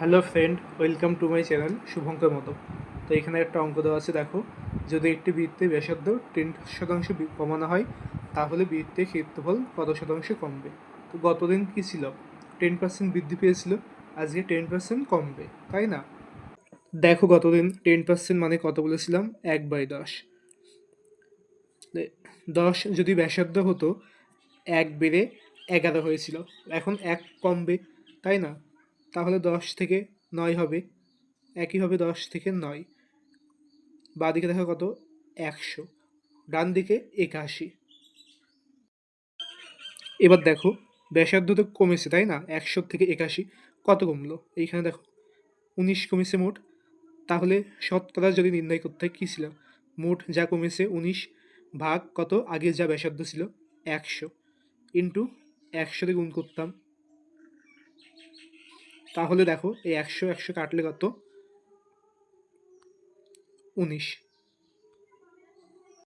Hello friend, welcome to my channel Shubhankar মতো। তো এখানে একটা অঙ্ক দেওয়া আছে, দেখো। যদি একটি বৃত্তের ব্যাসার্ধ টেন শতাংশ কমানো হয়, তাহলে বৃত্তের ক্ষেত্রফল কত শতাংশ কমবে? তো গতদিন কী ছিল? টেন পার্সেন্ট বৃদ্ধি পেয়েছিল, আজকে টেন পার্সেন্ট কমবে, তাই না? দেখো গতদিন টেন পার্সেন্ট মানে কত বলেছিলাম? এক বাই দশ। দশ যদি ব্যাসার্ধ হতো, এক বেড়ে এগারো হয়েছিল। এখন এক কমবে, তাই না? তাহলে দশ থেকে নয় হবে। একই হবে দশ থেকে নয়। বাঁদিকে দেখো কত? একশো। ডান দিকে একাশি। এবার দেখো, ব্যাসার্ধ তো কমেছে, তাই না? একশো থেকে একাশি। কত কমলো? এইখানে দেখো, উনিশ কমেছে মোট। তাহলে শতকরা যদি নির্ণয় করতে হয়, কী ছিল? মোট যা কমেছে উনিশ ভাগ কত? আগে যা ব্যাসার্ধ ছিল, একশো। ইন্টু একশো দিয়ে গুণ করতাম তাহলে দেখো এই একশো একশো কাটলে কত? উনিশ।